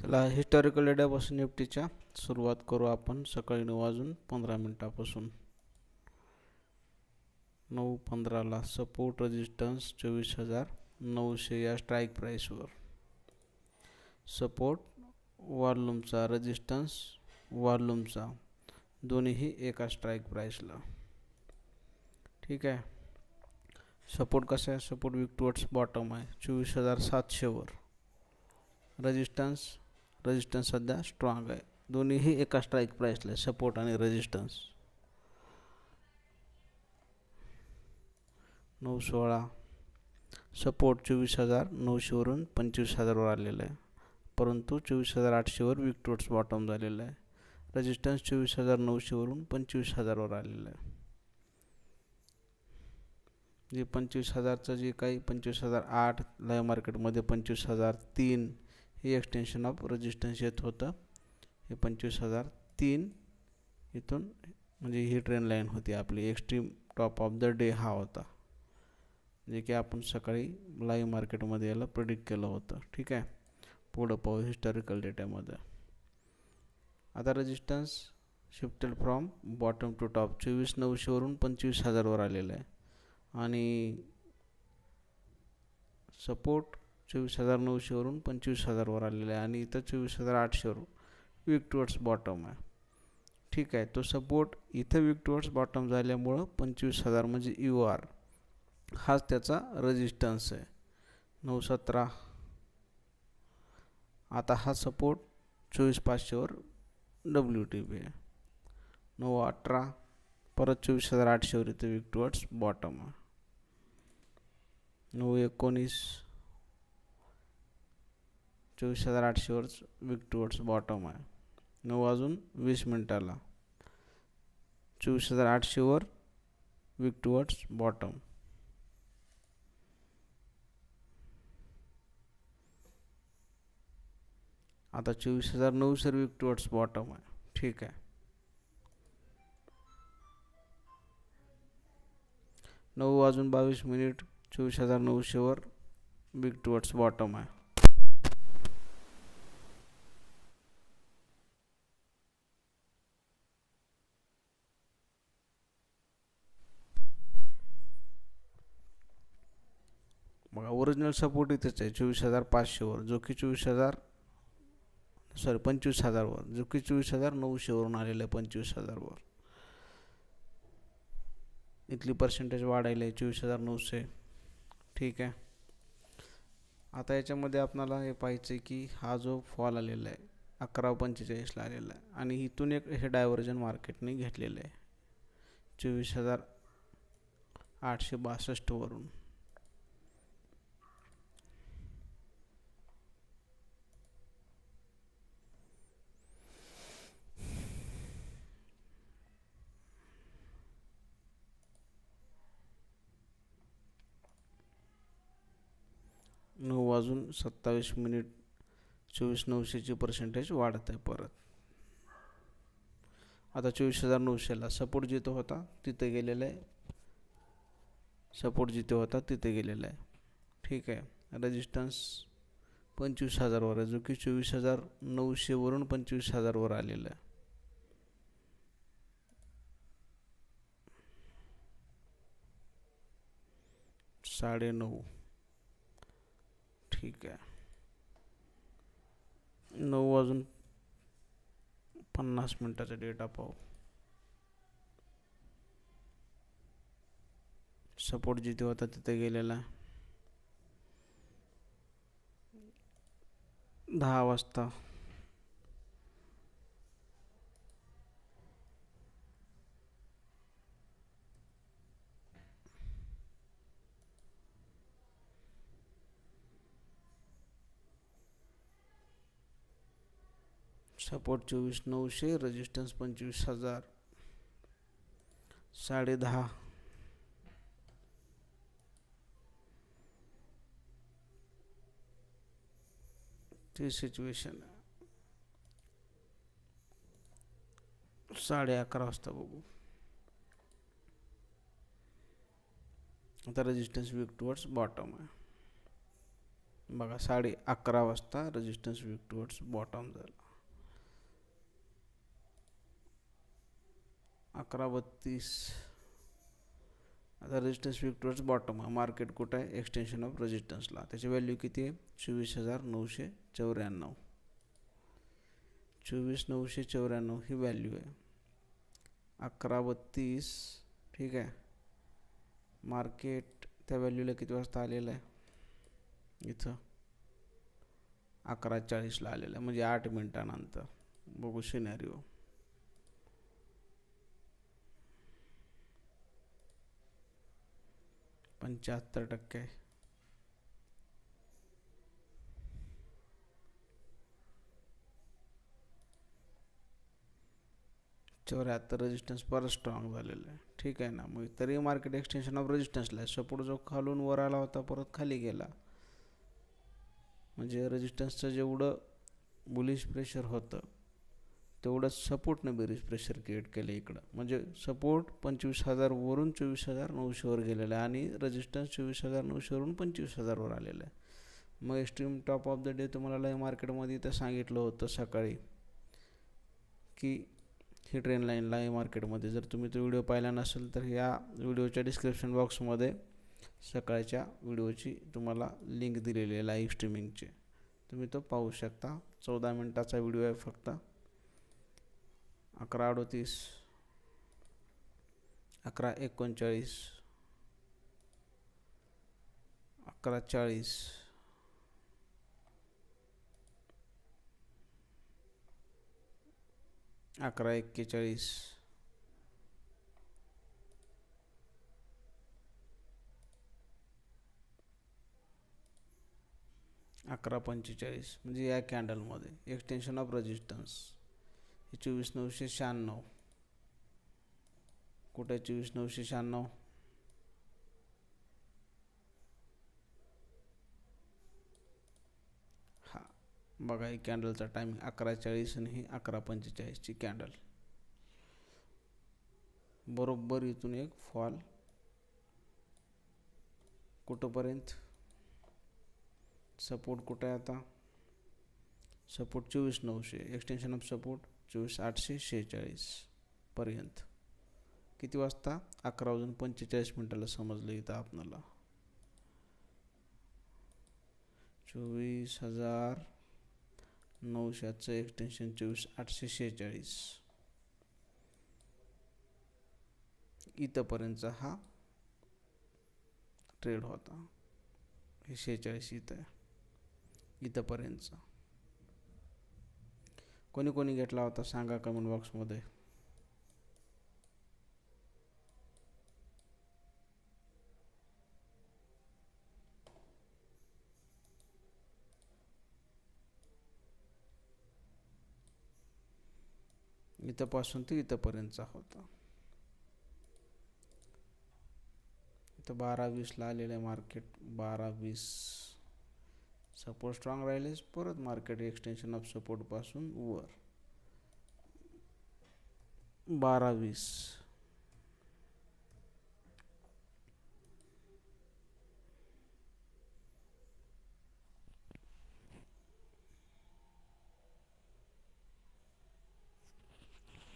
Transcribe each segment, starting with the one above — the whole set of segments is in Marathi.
चला हिस्टॉरिकल डेटापासून निफ्टीच्या सुरुवात करू आपण. सकाळी नऊ वाजून पंधरा मिनटापासून. नऊ पंधराला सपोर्ट रेजिस्टन्स चोवीस हजार नऊशे या स्ट्राईक प्राईसवर सपोर्ट वॉल्यूमचा रेजिस्टन्स वॉल्यूमचा दोन्हीही एका स्ट्राईक प्राईसला ठीक आहे? सपोर्ट कसा आहे? सपोर्ट विक टुवर्ड्स बॉटम आहे. चोवीस हजार सातशेवर रेजिस्टन्स रेजिस्टन्स सध्या स्ट्रॉंग आहे. दोन्हीही एका स्ट्राईक प्राईसला आहे सपोर्ट आणि रेजिस्टन्स नऊ सोळा. सपोर्ट चोवीस हजार नऊशेवरून पंचवीस हजारवर आलेलं आहे. परंतु चोवीस हजार आठशेवर विक बॉटम झालेलं आहे. रेजिस्टन्स चोवीस हजार नऊशेवरून पंचवीस हजारवर आलेलं आहे. जे पंचवीस हजारचं जे काही पंचवीस हजार आठ लाईव्ह मार्केटमध्ये पंचवीस हजार तीन हे एक्सटेन्शन ऑफ रेजिस्टन्स येत होतं. हे पंचवीस हजार तीन इथून म्हणजे ही ट्रेन लाईन होती आपली. Extreme top of the day हा होता. जे की आपण सकाळी लाईव्ह मार्केटमध्ये याला प्रिडिक्ट केलं होतं. ठीक आहे? पुढं पाहू हिस्टॉरिकल डेटामध्ये आता resistance shifted from bottom to top चोवीस नऊशेवरून पंचवीस हजारवर आलेलं आहे. आणि सपोर्ट चोवीस हजार नऊशेवरून पंचवीस हजारवर आलेला आहे आणि इथं चोवीस हजार आठशेवरून वीक टुवर्ड्स बॉटम आहे. ठीक आहे तो सपोर्ट इथं वीक टुवर्ड्स बॉटम झाल्यामुळं पंचवीस हजार म्हणजे यू आर हाच त्याचा रेजिस्टन्स आहे. नऊ सतरा आता हा सपोर्ट चोवीस पाचशेवर डब्ल्यू टी पी आहे. नऊ अठरा. परत चोवीस हजार आठशेवर इथे वीक टुवर्ड्स बॉटम आहे. नऊ एकोणीस. चोवीस हज़ार आठशेवर विक टुवर्ड्स बॉटम आहे. नऊ वाजून वीस मिनटाला. चोवीस हज़ार आठशेवर विक टुवर्ड्स बॉटम आता चोवीस हज़ार नऊशे विक टुवर्ड्स बॉटम आहे. ठीक आहे. नऊ वाजून बावीस मिनिट, चोवीस हज़ार नऊशेवर बिग टुवर्ड्स बॉटम आहे. बघा ओरिजिनल सपोर्ट इथेच आहे चोवीस हजार पाचशेवर जो की चोवीस हजार सॉरी पंचवीस हजारवर जो की चोवीस हजार नऊशेवरून आलेलं आहे पंचवीस हजारवर इथली पर्सेंटेज वाढायला आहे चोवीस हजार नऊशे. ठीक आहे. आता याच्यामध्ये आपणाला हे पाहायचं आहे की हा जो फॉल आलेला आहे अकरा पंचेचाळीसला आलेला आहे आणि इथून एक हे डायव्हर्जन मार्केटने घेतलेलं आहे. चोवीस हजार आठशे बासष्टवरून नऊ वाजून सत्तावीस मिनिट चोवीस नऊशेची पर्सेंटेज वाढत आहे परत. आता चोवीस हजार नऊशेला सपोर्ट जिथं होता तिथे गेलेला आहे. सपोर्ट जिथे होता तिथे गेलेला आहे. ठीक आहे. रेजिस्टन्स पंचवीस हजारवर आहे जो की चोवीस हजार नऊशेवरून पंचवीस हजारवर आलेला आहे. साडेनऊ ठीक आहे. नऊ वाजून पन्नास मिनटाचा डेटा पाहू. सपोर्ट जिथे होता तिथे गेलेला. दहा वाजता. सपोर्ट चोवीस, नऊशे रेजिस्टन्स पंचवीस हज़ार. साडे दहा. ती आहे साडे अकरा आता रेजिस्टन्स वीक टुवर्ड्स बॉटम आहे. बघा, साडे अकरा रेजिस्टन्स वीक टुवर्ड्स बॉटम झाला. अकरा बत्तीस. आता रेजिस्टन्स वीक टुवर्ड्स बॉटम आहे मार्केट कुठं आहे? एक्सटेन्शन ऑफ रेजिस्टन्सला त्याची व्हॅल्यू किती आहे? चोवीस हजार नऊशे चौऱ्याण्णव. चोवीस नऊशे चौऱ्याण्णव ही व्हॅल्यू आहे. अकरा बत्तीस ठीक आहे. मार्केट त्या व्हॅल्यूला किती वाजता आलेलं आहे? इथं. अकरा चाळीसला आलेलं आहे. म्हणजे आठ मिनटानंतर. बघू सिनॅरिओ पंच्याहत्तर टक्के चौऱ्याहत्तर रेजिस्टन्स परत स्ट्रॉंग झालेलं आहे. ठीक आहे ना मग तरी मार्केट एक्सटेन्शन ऑफ रेजिस्टन्सला आहे. सपोर्ट जो खालून वर आला होता परत खाली गेला. म्हणजे रेजिस्टन्सचं जेवढं बुलिश प्रेशर होतं तेवढंच सपोर्टनं बेरीज प्रेशर क्रिएट केलं इकडं. म्हणजे सपोर्ट पंचवीस हजारवरून चोवीस हजार नऊशेवर गेलेलं आहे आणि रेजिस्टन्स चोवीस हजार नऊशेवरून पंचवीस हजारवर आलेलं आहे. मग extreme top of the day तुम्हाला लाईव्ह मार्केटमध्ये इथं सांगितलं होतं सकाळी की ही ट्रेन लाईन लाईव्ह मार्केटमध्ये जर तुम्ही तो व्हिडिओ पाहिला नसेल तर या व्हिडिओच्या डिस्क्रिप्शन बॉक्समध्ये सकाळच्या व्हिडिओची तुम्हाला लिंक दिलेली आहे लाईव्ह स्ट्रीमिंगची तुम्ही तो पाहू शकता. चौदा मिनटाचा व्हिडिओ आहे फक्त. अकरा अडोतीस अकरा एकोणचाळीस अकरा चाळीस अकरा एक्केचाळीस अकरा पंचेचाळीस म्हणजे या कॅन्डलमध्ये एक्सटेन्शन ऑफ रेजिस्टन्स हे चोवीस नऊशे शहाण्णव. कुठे चोवीस नऊशे शहाण्णव? हा बघा ही कॅन्डलचा टायमिंग अकरा चाळीस आणि ही अकरा पंचेचाळीसची कॅन्डल. बरोबर इथून एक फॉल. कुठंपर्यंत? सपोर्ट कुठं आहे आता? सपोर्ट चोवीस नऊशे. एक्सटेन्शन ऑफ सपोर्ट चोवीस आठशे शेहेचाळीस पर्यंत. किती वाजता? अकरा वाजून पंचेचाळीस मिनटाला समजलं इथं आपणाला. चोवीस हजार नऊशेचं एक्सटेन्शन चोवीस आठशे शेहेचाळीस. इथंपर्यंतचा हा ट्रेड होता. हे शेहेचाळीस इथं आहे. इथंपर्यंतचा. कोणी कोणी घेतला होता? सांगा कमेंट बॉक्समध्ये इथंपासून ते इथंपर्यंतचा होता. इथं बारा वीसला आलेलं आहे मार्केट बारा वीस. सपोर्ट स्ट्रॉंग राहिलेच परत मार्केट एक्सटेन्शन ऑफ सपोर्टपासून वर. बारा वीस.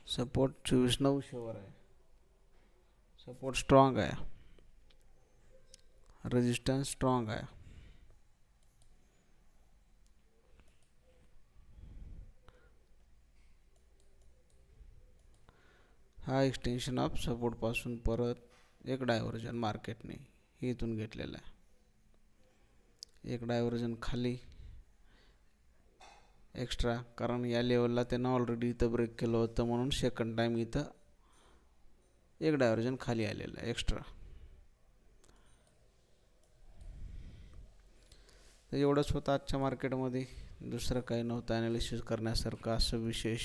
सपोर्ट चोवीस नऊशेवर आहे. सपोर्ट स्ट्रॉंग आहे. रेजिस्टन्स स्ट्रॉंग आहे. हा एक्सटेन्शन ऑफ सपोर्टपासून परत एक डायव्हर्जन मार्केटने हे इथून घेतलेलं आहे. एक डायव्हर्जन खाली एक्स्ट्रा कारण या लेवलला त्यानं ऑलरेडी इथं ब्रेक केलं होतं म्हणून सेकंड टाईम इथं एक डायव्हर्जन खाली आलेलं आहे एक्स्ट्रा तर एवढंच होतं आजच्या मार्केटमध्ये दुसरं काही नव्हतं. ॲनालिसिस करण्यासारखं असं विशेष